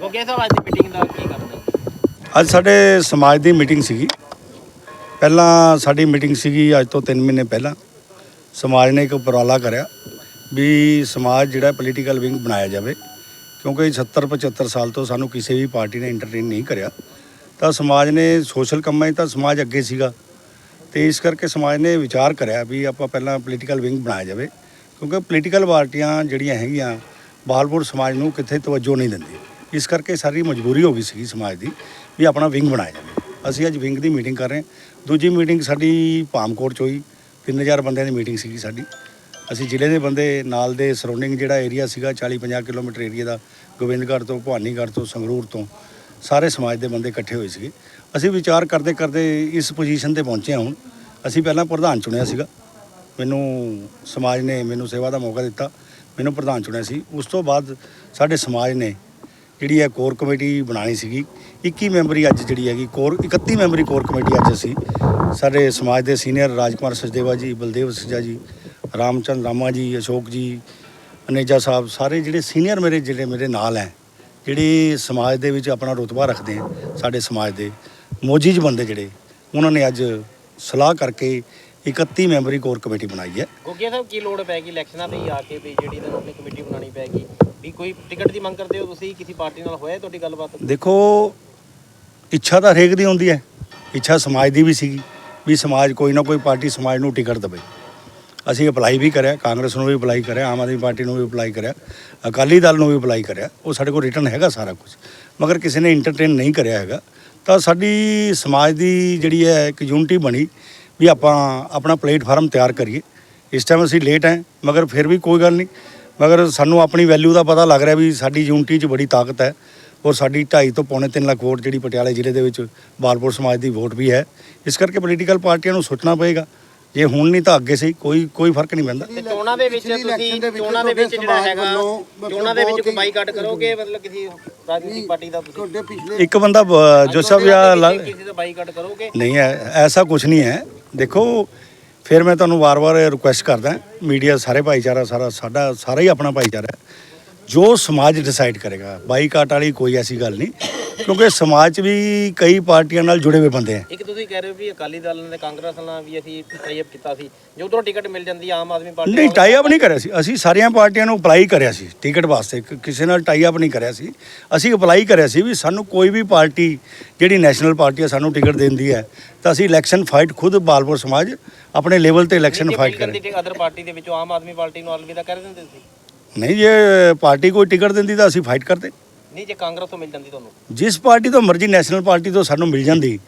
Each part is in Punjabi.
ਗੋਗੇ ਸਾਹਿਬ ਅੱਜ ਦੀ ਮੀਟਿੰਗ ਦਾ ਕੀ ਕਰਨਾ? ਅੱਜ ਸਾਡੇ ਸਮਾਜ ਦੀ ਮੀਟਿੰਗ ਸੀਗੀ। ਪਹਿਲਾਂ ਸਾਡੀ ਮੀਟਿੰਗ ਸੀਗੀ ਅੱਜ ਤੋਂ 3 ਮਹੀਨੇ ਪਹਿਲਾਂ। ਸਮਾਜ ਨੇ ਇੱਕ ਉਪਰਾਲਾ ਕਰਿਆ ਵੀ ਸਮਾਜ ਜਿਹੜਾ ਪੋਲੀਟੀਕਲ ਵਿੰਗ ਬਣਾਇਆ ਜਾਵੇ। ਕਿਉਂਕਿ 70 75 ਸਾਲ ਤੋਂ ਸਾਨੂੰ ਕਿਸੇ ਵੀ ਪਾਰਟੀ ਨੇ ਇੰਟਰਟੇਨ ਨਹੀਂ ਕਰਿਆ। ਤਾਂ ਸਮਾਜ ਨੇ ਸੋਸ਼ਲ ਕੰਮਾਂ 'ਚ ਤਾਂ ਸਮਾਜ ਅੱਗੇ ਸੀਗਾ। ਤੇ ਇਸ ਕਰਕੇ ਸਮਾਜ ਨੇ ਵਿਚਾਰ ਕਰਿਆ ਵੀ ਆਪਾਂ ਪਹਿਲਾਂ ਪੋਲੀਟੀਕਲ ਵਿੰਗ ਬਣਾਇਆ ਜਾਵੇ। ਕਿਉਂਕਿ ਪੋਲੀਟੀਕਲ ਪਾਰਟੀਆਂ ਜਿਹੜੀਆਂ ਹੈਗੀਆਂ ਬਾਲਪੁਰ ਸਮਾਜ ਨੂੰ ਕਿੱਥੇ ਤਵੱਜੋ ਨਹੀਂ ਦਿੰਦੀਆਂ। ਇਸ ਕਰਕੇ ਸਾਰੀ ਮਜਬੂਰੀ ਹੋ ਗਈ ਸੀਗੀ ਸਮਾਜ ਦੀ ਵੀ ਆਪਣਾ ਵਿੰਗ ਬਣਾਇਆ ਜਾਵੇ। ਅਸੀਂ ਅੱਜ ਵਿੰਗ ਦੀ ਮੀਟਿੰਗ ਕਰ ਰਹੇ ਹਾਂ। ਦੂਜੀ ਮੀਟਿੰਗ ਸਾਡੀ ਪਾਮਕੋਟ 'ਚ ਹੋਈ। 3000 ਬੰਦਿਆਂ ਦੀ ਮੀਟਿੰਗ ਸੀਗੀ ਸਾਡੀ। ਅਸੀਂ ਜ਼ਿਲ੍ਹੇ ਦੇ ਬੰਦੇ, ਨਾਲ ਦੇ ਸਰਾਊਂਡਿੰਗ ਜਿਹੜਾ ਏਰੀਆ ਸੀਗਾ 40 50 ਕਿਲੋਮੀਟਰ ਏਰੀਆ ਦਾ, ਗੋਬਿੰਦਗੜ੍ਹ ਤੋਂ, ਭਵਾਨੀਗੜ੍ਹ ਤੋਂ, ਸੰਗਰੂਰ ਤੋਂ, ਸਾਰੇ ਸਮਾਜ ਦੇ ਬੰਦੇ ਇਕੱਠੇ ਹੋਏ ਸੀਗੇ। ਅਸੀਂ ਵਿਚਾਰ ਕਰਦੇ ਕਰਦੇ ਇਸ ਪੋਜੀਸ਼ਨ ਤੇ ਪਹੁੰਚੇ ਹਾਂ ਹੁਣ। ਅਸੀਂ ਪਹਿਲਾਂ ਪ੍ਰਧਾਨ ਚੁਣਿਆ ਸੀਗਾ। ਮੈਨੂੰ ਸਮਾਜ ਨੇ ਮੈਨੂੰ ਸੇਵਾ ਦਾ ਮੌਕਾ ਦਿੱਤਾ। ਮੈਨੂੰ ਪ੍ਰਧਾਨ ਚੁਣਿਆ ਸੀ। ਉਸ ਤੋਂ ਬਾਅਦ ਸਾਡੇ ਸਮਾਜ ਨੇ ਜਿਹੜੀ ਹੈ ਕੋਰ ਕਮੇਟੀ ਬਣਾਣੀ ਸੀਗੀ? 21 ਮੈਂਬਰੀ ਅੱਜ ਜਿਹੜੀ ਹੈਗੀ ਕੋਰ 31 ਮੈਂਬਰੀ ਕੋਰ ਕਮੇਟੀ ਅੱਜ ਅਸੀਂ ਸਾਡੇ ਸਮਾਜ ਦੇ ਸੀਨੀਅਰ ਰਾਜਕੁਮਾਰ ਸਚਦੇਵਾ ਜੀ, ਬਲਦੇਵ ਸਜਾ ਜੀ, ਰਾਮਚੰਦ ਰਾਮਾ ਜੀ, ਅਸ਼ੋਕ ਜੀ, ਅਨੇਜਾ ਸਾਹਿਬ, ਸਾਰੇ ਜਿਹੜੇ ਸੀਨੀਅਰ ਮੇਰੇ ਜਿਹੜੇ ਮੇਰੇ ਨਾਲ ਹੈ, ਜਿਹੜੇ ਸਮਾਜ ਦੇ ਵਿੱਚ ਆਪਣਾ ਰੁਤਬਾ ਰੱਖਦੇ ਆ ਸਾਡੇ ਸਮਾਜ ਦੇ ਮੋਜੀਜ ਬੰਦੇ ਜਿਹੜੇ, ਉਹਨਾਂ ਨੇ ਅੱਜ ਸਲਾਹ ਕਰਕੇ 31 ਮੈਂਬਰੀ ਕੋਰ ਕਮੇਟੀ ਬਣਾਈ ਹੈ। ਗੋਗੇ ਸਾਹਿਬ, ਕੀ ਲੋੜ ਪੈ ਗਈ ਇਲੈਕਸ਼ਨਾਂ ਤੇ ਹੀ ਆ ਕੇ ਵੀ ਜਿਹੜੀ ਤੁਹਾਨੂੰ ਆਪਣੀ ਕਮੇਟੀ ਬਣਾਉਣੀ ਪੈ ਗਈ? ਵੀ ਕੋਈ ਟਿਕਟ ਦੀ ਮੰਗ ਕਰਦੇ ਹੋ ਤੁਸੀਂ, ਕਿਸੇ ਪਾਰਟੀ ਨਾਲ ਹੋਇਆ ਤੁਹਾਡੀ ਗੱਲਬਾਤ? ਦੇਖੋ, ਇੱਛਾ ਤਾਂ ਹਰੇਕ ਦੀ ਹੁੰਦੀ ਹੈ। ਇੱਛਾ ਸਮਾਜ ਦੀ ਵੀ ਸੀਗੀ, ਵੀ ਸਮਾਜ ਕੋਈ ਨਾ ਕੋਈ ਪਾਰਟੀ ਸਮਾਜ ਨੂੰ ਟਿਕਟ ਦੇਵੇ। ਅਸੀਂ ਅਪਲਾਈ ਵੀ ਕਰਿਆ, ਕਾਂਗਰਸ ਨੂੰ ਵੀ ਅਪਲਾਈ ਕਰਿਆ, ਆਮ ਆਦਮੀ ਪਾਰਟੀ ਨੂੰ ਵੀ ਅਪਲਾਈ ਕਰਿਆ, ਅਕਾਲੀ ਦਲ ਨੂੰ ਵੀ ਅਪਲਾਈ ਕਰਿਆ। ਉਹ ਸਾਡੇ ਕੋਲ ਰਿਟਰਨ ਹੈਗਾ ਸਾਰਾ ਕੁਝ ਮਗਰ ਕਿਸੇ ਨੇ ਇੰਟਰਟੇਨ ਨਹੀਂ ਕਰਿਆ ਹੈਗਾ, ਤਾਂ ਸਾਡੀ ਸਮਾਜ ਦੀ ਜਿਹੜੀ ਹੈ ਇੱਕ ਯੂਨਿਟੀ ਬਣੀ, ਵੀ ਆਪਾਂ ਆਪਣਾ ਪਲੇਟਫਾਰਮ ਤਿਆਰ ਕਰੀਏ। ਇਸ ਟਾਈਮ ਅਸੀਂ ਲੇਟ ਹੈ, ਮਗਰ ਫਿਰ ਵੀ ਕੋਈ ਗੱਲ ਨਹੀਂ। ਮਗਰ ਸਾਨੂੰ ਆਪਣੀ ਵੈਲਿਊ ਦਾ ਪਤਾ ਲੱਗ ਰਿਹਾ ਵੀ ਸਾਡੀ ਯੂਨਿਟੀ 'ਚ ਬੜੀ ਤਾਕਤ ਹੈ ਔਰ ਸਾਡੀ 2.5 ਤੋਂ ਪੌਣੇ 3 ਲੱਖ ਵੋਟ ਜਿਹੜੀ ਪਟਿਆਲੇ ਜ਼ਿਲ੍ਹੇ ਦੇ ਵਿੱਚ ਬਾਲਪੁਰ ਸਮਾਜ ਦੀ ਵੋਟ ਵੀ ਹੈ। ਇਸ ਕਰਕੇ ਪੋਲੀਟੀਕਲ ਪਾਰਟੀਆਂ ਨੂੰ ਸੋਚਣਾ ਪਏਗਾ। ਜੇ ਹੁਣ ਨਹੀਂ ਤਾਂ ਅੱਗੇ ਸਹੀ ਕੋਈ ਕੋਈ ਫ਼ਰਕ ਨਹੀਂ ਪੈਂਦਾ। ਚੋਣਾਂ ਦੇ ਵਿੱਚ ਤੁਸੀਂ ਚੋਣਾਂ ਦੇ ਵਿੱਚ ਜਿਹੜਾ ਹੈਗਾ ਚੋਣਾਂ ਦੇ ਵਿੱਚ ਕੋਈ ਬਾਈਕਾਟ ਕਰੋਗੇ? ਮਤਲਬ ਕਿਸੇ ਰਾਜਨੀਤਿਕ ਪਾਰਟੀ ਦਾ ਤੁਸੀਂ? ਤੁਹਾਡੇ ਪਿਛਲੇ ਇੱਕ ਬੰਦਾ ਬ- ਜੋ ਸਭ ਯਾ ਲਾ- ਕਿਸੇ ਦਾ ਬਾਈਕਾਟ ਕਰੋਗੇ? ਨਹੀਂ ਹੈ ਐਸਾ ਕੁਝ ਨਹੀਂ ਹੈ। ਦੇਖੋ ਫਿਰ ਮੈਂ ਤੁਹਾਨੂੰ ਵਾਰ-ਵਾਰ ਰਿਕੁਐਸਟ ਕਰਦਾ ਮੀਡੀਆ ਸਾਰੇ ਭਾਈਚਾਰਾ ਸਾਰਾ, ਸਾਡਾ, ਸਾਰਾ ਹੀ ਆਪਣਾ ਭਾਈਚਾਰਾ ਹੈ। ਜੋ ਸਮਾਜ ਡਿਸਾਈਡ ਕਰੇਗਾ ਬਾਈਕਾਟ ਵਾਲੀ ਕੋਈ ਐਸੀ ਗੱਲ ਨਹੀਂ ਕਿਉਂਕਿ ਸਮਾਜ 'ਚ ਵੀ ਕਈ ਪਾਰਟੀਆਂ ਨਾਲ ਜੁੜੇ ਹੋਏ ਬੰਦੇ ਹੈ ਇੱਕ ਤੁਸੀਂ ਕਹਿ ਰਹੇ ਹੋ ਵੀ ਅਕਾਲੀ ਦਲ ਨੇ ਕਾਂਗਰਸ ਨਾਲ ਵੀ ਅਸੀਂ ਟਾਈਅਪ ਕੀਤਾ ਸੀ ਜੋ ਉਧਰੋਂ ਟਿਕਟ ਮਿਲ ਜਾਂਦੀ ਆ ਆਮ ਆਦਮੀ ਪਾਰਟੀ ਨਹੀਂ ਟਾਈ ਅਪ ਨਹੀਂ ਕਰਿਆ ਸੀ। ਅਸੀਂ ਸਾਰੀਆਂ ਪਾਰਟੀਆਂ ਨੂੰ ਅਪਲਾਈ ਕਰਿਆ ਸੀ ਟਿਕਟ ਵਾਸਤੇ। ਕ- ਕਿਸੇ ਨਾਲ ਟਾਈ ਅਪ ਨਹੀਂ ਕਰਿਆ ਸੀ। ਅਸੀਂ ਅਪਲਾਈ ਕਰਿਆ ਸੀ ਵੀ ਸਾਨੂੰ ਕੋਈ ਵੀ ਪਾਰਟੀ ਜਿਹੜੀ ਨੈਸ਼ਨਲ ਪਾਰਟੀ ਹੈ ਸਾਨੂੰ ਟਿਕਟ ਦਿੰਦੀ ਹੈ। ਤਾਂ ਅਸੀਂ ਇਲੈਕਸ਼ਨ ਫਾਈਟ ਖੁਦ ਬਾਲਪੁਰ ਸਮਾਜ ਆਪਣੇ ਲੈਵਲ ਤੇ ਇਲੈਕਸ਼ਨ ਫਾਈਟ ਕਰੇ। ਅਦਰ ਪਾਰਟੀ ਦੇ ਵਿੱਚੋਂ ਆਮ ਆਦਮੀ ਪਾਰਟੀ ਨੂੰ ਅਲਵਿਦਾ ਕਰ ਦਿੰਦੇ ਸੀ। ਨਹੀਂ ਜੇ ਪਾਰਟੀ ਕੋਈ ਟਿਕਟ ਦਿੰਦੀ ਤਾਂ ਅਸੀਂ ਫਾਈਟ ਕਰਦੇ। ਨਹੀਂ ਜੇ ਕਾਂਗਰਸ ਤੋਂ ਮਿਲ ਜਾਂਦੀ ਤੁਹਾਨੂੰ? ਜਿਸ ਪਾਰਟੀ ਤੋਂ ਮਰਜ਼ੀ ਨੈਸ਼ਨਲ ਪਾਰਟੀ ਤੋਂ ਸਾਨੂੰ ਮਿਲ ਜਾਂਦੀ।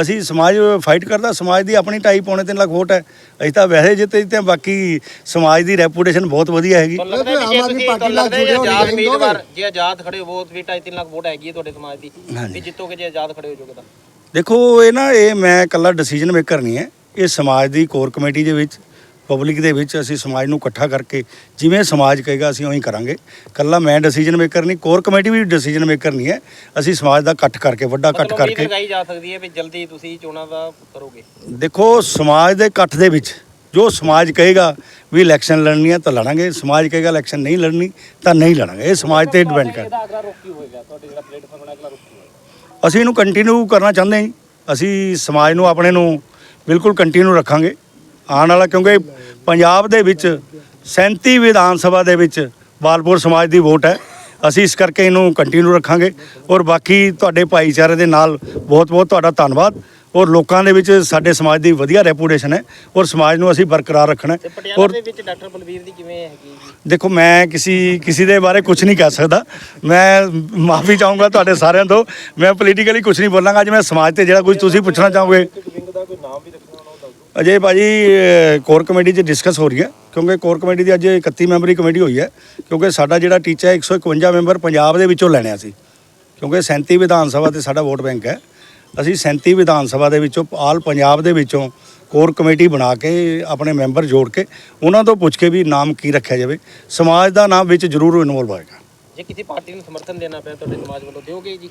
ਅਸੀਂ ਸਮਾਜ ਫਾਈਟ ਕਰਦਾ ਸਮਾਜ ਦੀ ਆਪਣੀ ਢਾਈ ਪੌਣੇ ਤਿੰਨ ਲੱਖ ਵੋਟ ਹੈ। ਅਸੀਂ ਤਾਂ ਵੈਸੇ ਜਿੱਤੇ ਜਿੱਤੇ ਹਾਂ, ਬਾਕੀ ਸਮਾਜ ਦੀ ਰੈਪੂਟੇਸ਼ਨ ਬਹੁਤ ਵਧੀਆ ਹੈਗੀ। ਤੁਹਾਨੂੰ ਲੱਗਦਾ ਹੈ ਕਿ ਜੇ ਤੁਸੀਂ ਤੁਹਾਨੂੰ ਲੱਗਦਾ ਹੈ ਜੇ ਆਜ਼ਾਦ ਉਮੀਦਵਾਰ ਜੇ ਆਜ਼ਾਦ ਖੜੇ ਹੋ ਵੋਟ ਵੀ 2.5 ਲੱਖ ਵੋਟ ਹੈਗੀ ਹੈ ਤੁਹਾਡੇ ਸਮਾਜ ਦੀ ਹਾਂਜੀ। ਵੀ ਜਿੱਤੋਗੇ ਜੇ ਆਜ਼ਾਦ ਖੜੇ ਹੋ ਜਾਓਗੇ ਤਾਂ? ਦੇਖੋ ਇਹ ਨਾ ਇਹ ਮੈਂ ਇਕੱਲਾ ਡਿਸੀਜਨ ਮੇਕਰ ਨਹੀਂ ਹੈ। ਇਹ ਸਮਾਜ ਦੀ ਕੋਰ ਕਮੇਟੀ ਦੇ ਵਿੱਚ ਪਬਲਿਕ ਦੇ ਵਿੱਚ ਅਸੀਂ ਸਮਾਜ ਨੂੰ ਇਕੱਠਾ ਕਰਕੇ ਜਿਵੇਂ ਸਮਾਜ ਕਹੇਗਾ ਅਸੀਂ ਉਹੀ ਕਰਾਂਗੇ। ਇਕੱਲਾ ਮੈਂ ਡਿਸੀਜਨ ਮੇਕਰ ਨਹੀਂ ਕੋਰ ਕਮੇਟੀ ਵੀ ਡਿਸੀਜਨ ਮੇਕਰ ਨਹੀਂ ਹੈ। ਅਸੀਂ ਸਮਾਜ ਦਾ ਇਕੱਠ ਕਰਕੇ ਵੱਡਾ ਇਕੱਠ ਕਰਕੇ ਲਗਾਈ ਜਾ ਸਕਦੀ ਹੈ ਵੀ ਜਲਦੀ ਤੁਸੀਂ ਚੋਣਾਂ ਦਾ ਕਰੋਗੇ। ਦੇਖੋ ਸਮਾਜ ਦੇ ਇਕੱਠ ਦੇ ਵਿੱਚ ਜੋ ਸਮਾਜ ਕਹੇਗਾ ਵੀ ਇਲੈਕਸ਼ਨ ਲੜਨੀ ਹੈ ਤਾਂ ਲੜਾਂਗੇ ਸਮਾਜ ਕਹੇਗਾ ਇਲੈਕਸ਼ਨ ਨਹੀਂ ਲੜਨੀ ਤਾਂ ਨਹੀਂ ਲੜਾਂਗੇ। ਇਹ ਸਮਾਜ ਤੇ ਡਿਪੈਂਡ ਕਰਦਾ ਇਹਦਾ ਅਗਲਾ ਰੋਕੀ ਹੋਏਗਾ? ਤੁਹਾਡੇ ਜਿਹੜਾ ਪਲੇਟਫਾਰਮ ਬਣਾ ਅਗਲਾ ਰੋਕੀ ਹੋਏਗਾ? ਅਸੀਂ ਇਹਨੂੰ ਕੰਟੀਨਿਊ ਕਰਨਾ ਚਾਹੁੰਦੇ ਹਾਂ ਜੀ। ਅਸੀਂ ਸਮਾਜ ਨੂੰ ਆਪਣੇ ਨੂੰ ਬਿਲਕੁਲ ਕੰਟੀਨਿਊ ਰੱਖਾਂਗੇ। ਆਉਣ ਵਾਲਾ ਕਿਉਂਕਿ ਪੰਜਾਬ ਦੇ ਵਿੱਚ 37 ਵਿਧਾਨ ਸਭਾ ਦੇ ਵਿੱਚ ਬਾਲਪੁਰ ਸਮਾਜ ਦੀ ਵੋਟ ਹੈ। ਅਸੀਂ ਇਸ ਕਰਕੇ ਇਹਨੂੰ ਕੰਟੀਨਿਊ ਰੱਖਾਂਗੇ ਔਰ ਬਾਕੀ ਤੁਹਾਡੇ ਭਾਈਚਾਰੇ ਦੇ ਨਾਲ ਬਹੁਤ ਬਹੁਤ ਤੁਹਾਡਾ ਧੰਨਵਾਦ। ਔਰ ਲੋਕਾਂ ਦੇ ਵਿੱਚ ਸਾਡੇ ਸਮਾਜ ਦੀ ਵਧੀਆ ਰੈਪੂਟੇਸ਼ਨ ਹੈ ਔਰ ਸਮਾਜ ਨੂੰ ਅਸੀਂ ਬਰਕਰਾਰ ਰੱਖਣਾ ਹੈ। ਔਰ ਦੇ ਵਿੱਚ ਡਾਕਟਰ ਬਲਵੀਰ ਦੀ ਕਿਵੇਂ ਹੈਗੀ ਜੀ? ਦੇਖੋ ਮੈਂ ਕਿਸੇ ਕਿਸੇ ਦੇ ਬਾਰੇ ਕੁਝ ਨਹੀਂ ਕਹਿ ਸਕਦਾ। ਮੈਂ ਮਾਫੀ ਚਾਹੂੰਗਾ ਤੁਹਾਡੇ ਸਾਰਿਆਂ ਤੋਂ। ਮੈਂ ਪੋਲੀਟੀਕਲੀ ਕੁਝ ਨਹੀਂ ਬੋਲਾਂਗਾ। ਅੱਜ ਮੈਂ ਸਮਾਜ ਤੇ ਜਿਹੜਾ ਕੁਝ ਤੁਸੀਂ ਪੁੱਛਣਾ ਚਾਹੋਗੇ। ਅਜੇ ਭਾਜੀ ਕੋਰ ਕਮੇਟੀ 'ਚ ਡਿਸਕਸ ਹੋ ਰਹੀ ਹੈ ਕਿਉਂਕਿ ਕੋਰ ਕਮੇਟੀ ਦੀ ਅੱਜ 31 ਮੈਂਬਰੀ ਕਮੇਟੀ ਹੋਈ ਹੈ ਕਿਉਂਕਿ ਸਾਡਾ ਜਿਹੜਾ ਟੀਚਾ ਹੈ 151 ਮੈਂਬਰ ਪੰਜਾਬ ਦੇ ਵਿੱਚੋਂ ਲੈਣੇ ਸੀ। ਕਿਉਂਕਿ 37 ਵਿਧਾਨ ਸਭਾ ਤੇ ਸਾਡਾ ਵੋਟ ਬੈਂਕ ਹੈ। ਅਸੀਂ 37 ਵਿਧਾਨ ਸਭਾ ਦੇ ਵਿੱਚੋਂ ਆਲ ਪੰਜਾਬ ਦੇ ਵਿੱਚੋਂ ਕੋਰ ਕਮੇਟੀ ਬਣਾ ਕੇ ਆਪਣੇ ਮੈਂਬਰ ਜੋੜ ਕੇ ਉਹਨਾਂ ਤੋਂ ਪੁੱਛ ਕੇ ਵੀ ਨਾਮ ਕੀ ਰੱਖਿਆ ਜਾਵੇ। ਸਮਾਜ ਦਾ ਨਾਮ ਵਿੱਚ ਜ਼ਰੂਰ ਇਨਵੋਲਵ ਹੋਏਗਾ। ਜੇ ਕਿਸੇ ਪਾਰਟੀ ਨੂੰ ਸਮਰਥਨ ਦੇਣਾ ਪਿਆ ਤੁਹਾਡੇ ਸਮਾਜ ਵੱਲੋਂ ਦਿਓਗੇ ਜੀ?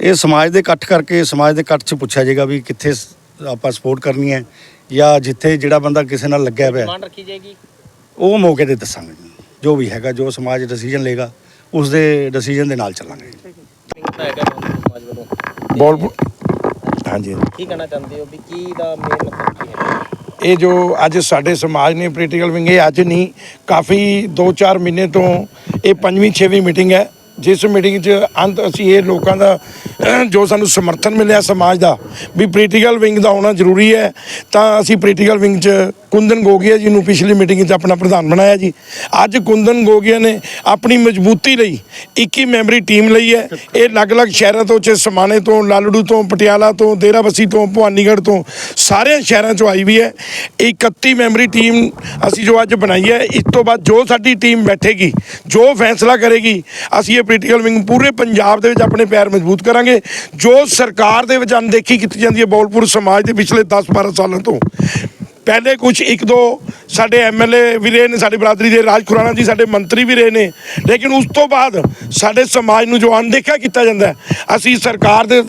ਇਹ ਸਮਾਜ ਦੇ ਇਕੱਠ ਕਰਕੇ ਸਮਾਜ ਦੇ ਇਕੱਠ 'ਚ ਪੁੱਛਿਆ ਜਾਏਗਾ ਵੀ ਕਿੱਥੇ ਆਪਾਂ ਸਪੋਰਟ ਕਰਨੀ ਹੈ ਜਾਂ ਜਿੱਥੇ ਜਿਹੜਾ ਬੰਦਾ ਕਿਸੇ ਨਾਲ ਲੱਗਿਆ ਹੋਇਆ ਹੈ, ਡਿਮਾਂਡ ਰੱਖੀ ਜਾਏਗੀ? ਉਹ ਮੌਕੇ ਤੇ ਦੱਸਾਂਗੇ ਜੀ। ਜੋ ਵੀ ਹੈਗਾ ਜੋ ਸਮਾਜ ਡਿਸੀਜਨ ਲੇਗਾ ਉਸ ਦੇ ਡਿਸੀਜਨ ਦੇ ਨਾਲ ਚੱਲਾਂਗੇ ਗਿਆ ਬੋਲਪੁਰ ਸਮਾਜ ਵੱਲੋਂ ਤੇ ਬੋਲ ਹਾਂਜੀ। ਕੀ ਕਹਿਣਾ ਚਾਹੁੰਦੇ ਹੋ ਵੀ ਕੀ ਦਾ ਮੇਨ ਮਤਲਬ ਕੀ ਹੈ? ਇਹ ਜੋ ਅੱਜ ਸਾਡੇ ਸਮਾਜ ਨੇ ਪੋਲੀਟੀਕਲ ਵਿੰਗ ਇਹ ਅੱਜ ਨਹੀਂ ਕਾਫੀ 2-4 ਮਹੀਨੇ ਤੋਂ ਇਹ ਪੰਜਵੀਂ ਛੇਵੀਂ ਮੀਟਿੰਗ ਹੈ। ਜਿਸ ਮੀਟਿੰਗ 'ਚ ਅੰਤ ਅਸੀਂ ਇਹ ਲੋਕਾਂ ਦਾ, ਜੋ ਸਾਨੂੰ ਸਮਰਥਨ ਮਿਲਿਆ ਸਮਾਜ ਦਾ, ਵੀ ਪੋਲੀਟੀਕਲ ਵਿੰਗ ਦਾ ਹੋਣਾ ਜ਼ਰੂਰੀ ਹੈ, ਤਾਂ ਅਸੀਂ ਪੋਲੀਟੀਕਲ ਵਿੰਗ 'ਚ ਕੁੰਦਨ ਗੋਗਿਆ ਜੀ ਨੂੰ ਪਿਛਲੀ ਮੀਟਿੰਗ 'ਚ ਆਪਣਾ ਪ੍ਰਧਾਨ ਬਣਾਇਆ ਜੀ। ਅੱਜ ਕੁੰਦਨ ਗੋਗਿਆ ਨੇ ਆਪਣੀ ਮਜ਼ਬੂਤੀ ਲਈ 21 ਮੈਂਬਰੀ ਟੀਮ ਲਈ ਹੈ। ਇਹ ਅਲੱਗ-ਅਲੱਗ ਸ਼ਹਿਰਾਂ ਤੋਂ ਚ ਸਮਾਣੇ ਤੋਂ, ਲਾਲੜੂ ਤੋਂ, ਪਟਿਆਲਾ ਤੋਂ, ਡੇਰਾਬੱਸੀ ਤੋਂ, ਭਵਾਨੀਗੜ੍ਹ ਤੋਂ ਸਾਰੇ ਸ਼ਹਿਰਾਂ ਚੋਂ ਆਈ ਵੀ ਹੈ। 31 ਮੈਂਬਰੀ ਟੀਮ ਅਸੀਂ ਜੋ ਅੱਜ ਬਣਾਈ ਹੈ, ਇਸ ਤੋਂ ਬਾਅਦ ਜੋ ਸਾਡੀ ਟੀਮ ਬੈਠੇਗੀ, ਜੋ ਫੈਸਲਾ ਕਰੇਗੀ, ਅਸੀਂ ਇਹ ਪੋਲੀਟੀਕਲ ਵਿੰਗ ਪੂਰੇ ਪੰਜਾਬ ਦੇ ਵਿੱਚ ਆਪਣੇ ਪੈਰ ਮਜ਼ਬੂਤ ਕਰਾਂਗੇ। ਜੋ ਸਰਕਾਰ ਦੇ ਵਿੱਚ ਅਣਦੇਖੀ ਕੀਤੀ ਜਾਂਦੀ ਹੈ ਬੋਲਪੁਰ ਸਮਾਜ ਦੇ ਪਿਛਲੇ 10-12 ਸਾਲਾਂ ਤੋਂ। ਪਹਿਲੇ ਕੁਝ ਇੱਕ ਦੋ ਸਾਡੇ ਐਮਐਲਏ ਵੀ ਰਹੇ ਨੇ, ਸਾਡੇ ਬਰਾਦਰੀ ਦੇ ਰਾਜ ਖੁਰਾਣਾ ਜੀ, ਸਾਡੇ ਮੰਤਰੀ ਵੀ ਰਹੇ ਨੇ। ਲੇਕਿਨ ਉਸ ਤੋਂ ਬਾਅਦ ਸਾਡੇ ਸਮਾਜ ਨੂੰ ਜੋ ਅਣਦੇਖਾ ਕੀਤਾ ਜਾਂਦਾ ਅਸੀਂ ਸਰਕਾਰ ਦੇ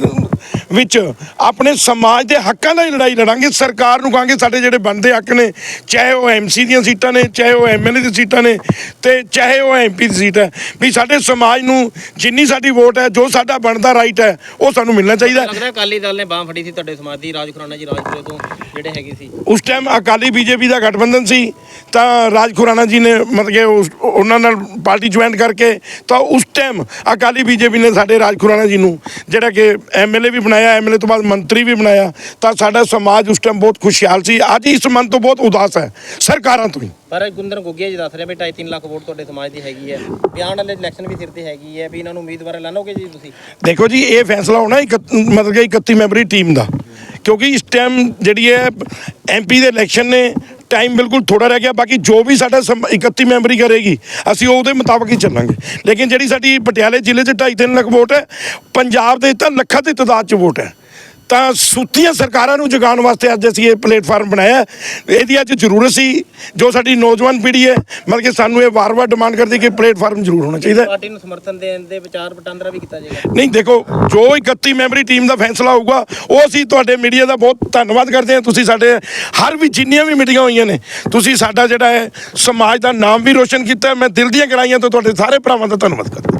ਵਿੱਚ ਆਪਣੇ ਸਮਾਜ ਦੇ ਹੱਕਾਂ ਲਈ ਲੜਾਈ ਲੜਾਂਗੇ ਸਰਕਾਰ ਨੂੰ ਕਹਾਂਗੇ ਸਾਡੇ ਜਿਹੜੇ ਬਣਦੇ ਹੱਕ ਨੇ ਚਾਹੇ ਉਹ ਐਮਸੀ ਦੀਆਂ ਸੀਟਾਂ ਨੇ ਚਾਹੇ ਉਹ ਐਮਐਲਏ ਦੀਆਂ ਸੀਟਾਂ ਨੇ ਤੇ ਚਾਹੇ ਉਹ ਐਮਪੀ ਦੀ ਸੀਟ ਹੈ ਵੀ ਸਾਡੇ ਸਮਾਜ ਨੂੰ ਜਿੰਨੀ ਸਾਡੀ ਵੋਟ ਹੈ ਜੋ ਸਾਡਾ ਬਣਦਾ ਰਾਈਟ ਹੈ ਉਹ ਸਾਨੂੰ ਮਿਲਣਾ ਚਾਹੀਦਾ। ਲੱਗ ਰਿਹਾ ਅਕਾਲੀ ਦਲ ਨੇ ਬਾਹ ਫੜੀ ਸੀ ਤੁਹਾਡੇ ਸਮਾਜ ਦੀ ਰਾਜ ਖੁਰਾਨਾ ਜੀ ਰਾਜਪੁਰੇ ਤੋਂ ਜਿਹੜੇ ਹੈਗੇ ਸੀ ਉਸ ਟਾਈਮ ਅਕਾਲੀ ਬੀਜੇਪੀ ਦਾ ਗਠਬੰਧਨ ਸੀ ਤਾਂ ਰਾਜ ਖੁਰਾਣਾ ਜੀ ਨੇ ਮਤਲਬ ਕਿ ਉਹਨਾਂ ਨਾਲ ਪਾਰਟੀ ਜੁਆਇਨ ਕਰਕੇ ਤਾਂ ਉਸ ਟਾਈਮ ਅਕਾਲੀ ਬੀਜੇਪੀ ਨੇ ਸਾਡੇ ਰਾਜ ਖੁਰਾਣਾ ਜੀ ਨੂੰ ਜਿਹੜਾ ਕਿ ਐਮਐਲਏ ਵੀ ਬਣਾਇਆ ਐਮਐਲਏ ਤੋਂ ਬਾਅਦ ਮੰਤਰੀ ਵੀ ਬਣਾਇਆ ਤਾਂ ਸਾਡਾ ਸਮਾਜ ਉਸ ਟਾਈਮ ਬਹੁਤ ਖੁਸ਼ਹਾਲ ਸੀ। ਅੱਜ ਇਸ ਮਨ ਤੋਂ ਬਹੁਤ ਉਦਾਸ ਹੈ ਸਰਕਾਰਾਂ ਤੋਂ ਹੀ। ਪਰ ਗੁੰਦਰ ਗੁੱਗੀਆ ਜੀ ਦੱਸ ਰਹੇ ਵੀ 2.5 ਲੱਖ ਵੋਟ ਤੁਹਾਡੇ ਸਮਾਜ ਦੀ ਹੈਗੀ ਹੈ। ਬਿਆਨ ਵਾਲੇ ਇਲੈਕਸ਼ਨ ਵੀ ਸਿਰ ਤੇ ਹੈਗੀ ਹੈ ਵੀ ਇਹਨਾਂ ਨੂੰ ਉਮੀਦਵਾਰ ਐਲਾਨੋਗੇ ਜੀ ਤੁਸੀਂ? ਦੇਖੋ ਜੀ ਇਹ ਫੈਸਲਾ ਹੋਣਾ ਮਤਲਬ ਕਿ 31 ਮੈਂਬਰੀ ਟੀਮ ਦਾ। ਕਿਉਂਕਿ ਇਸ ਟਾਈਮ ਜਿਹੜੀ ਹੈ ਐਮਪੀ ਦੇ ਇਲੈਕਸ਼ਨ ਨੇ ਟਾਈਮ ਬਿਲਕੁਲ ਥੋੜਾ ਰਹਿ ਗਿਆ, ਬਾਕੀ ਜੋ ਵੀ ਸਾਡਾ ਸਮ- 31 ਮੈਂਬਰੀ ਕਰੇਗੀ, ਅਸੀਂ ਉਹਦੇ ਮੁਤਾਬਕ ਹੀ ਚੱਲਾਂਗੇ। ਲੇਕਿਨ ਜਿਹੜੀ ਸਾਡੀ ਪਟਿਆਲੇ ਜ਼ਿਲ੍ਹੇ 'ਚ 2.5 ਲੱਖ ਵੋਟ ਹੈ, ਪੰਜਾਬ ਦੇ ਤਾਂ ਲੱਖਾਂ ਦੀ ਤਾਦਾਦ 'ਚ ਵੋਟ ਹੈ। ਤਾਂ ਸੁੱਤੀਆਂ ਸਰਕਾਰਾਂ ਨੂੰ ਜਗਾਉਣ ਵਾਸਤੇ ਅੱਜ ਅਸੀਂ ਇਹ ਪਲੇਟਫਾਰਮ ਬਣਾਇਆ। ਇਹਦੀ ਅੱਜ ਜ਼ਰੂਰਤ ਸੀ ਜੋ ਸਾਡੀ ਨੌਜਵਾਨ ਪੀੜ੍ਹੀ ਹੈ ਮਤਲਬ ਕਿ ਸਾਨੂੰ ਇਹ ਵਾਰ-ਵਾਰ ਡਿਮਾਂਡ ਕਰਦੀ ਕਿ ਪਲੇਟਫਾਰਮ ਜ਼ਰੂਰ ਹੋਣਾ ਚਾਹੀਦਾ। ਪਾਰਟੀ ਨੂੰ ਸਮਰਥਨ ਦੇਣ ਦੇ ਵਿਚਾਰ ਵਟਾਂਦਰਾ ਵੀ ਕੀਤਾ ਜਾਏਗਾ ਨਹੀਂ ਦੇਖੋ ਜੋ 31 ਮੈਂਬਰੀ ਟੀਮ ਦਾ ਫੈਸਲਾ ਹੋਊਗਾ ਉਹ ਅਸੀਂ ਤੁਹਾਡੇ ਮੀਡੀਆ ਦਾ ਬਹੁਤ ਧੰਨਵਾਦ ਕਰਦੇ ਹਾਂ ਤੁਸੀਂ ਸਾਡੇ ਹਰ ਵੀ ਜਿੰਨੀਆਂ ਵੀ ਮੀਟਿੰਗਾਂ ਹੋਈਆਂ ਨੇ ਤੁਸੀਂ ਸਾਡਾ ਜਿਹੜਾ ਹੈ ਸਮਾਜ ਦਾ ਨਾਮ ਵੀ ਰੋਸ਼ਨ ਕੀਤਾ। ਮੈਂ ਦਿਲ ਦੀਆਂ ਗਹਿਰਾਈਆਂ ਤੋਂ ਤੁਹਾਡੇ ਸਾਰੇ ਭਰਾਵਾਂ ਦਾ ਧੰਨਵਾਦ ਕਰਦਾ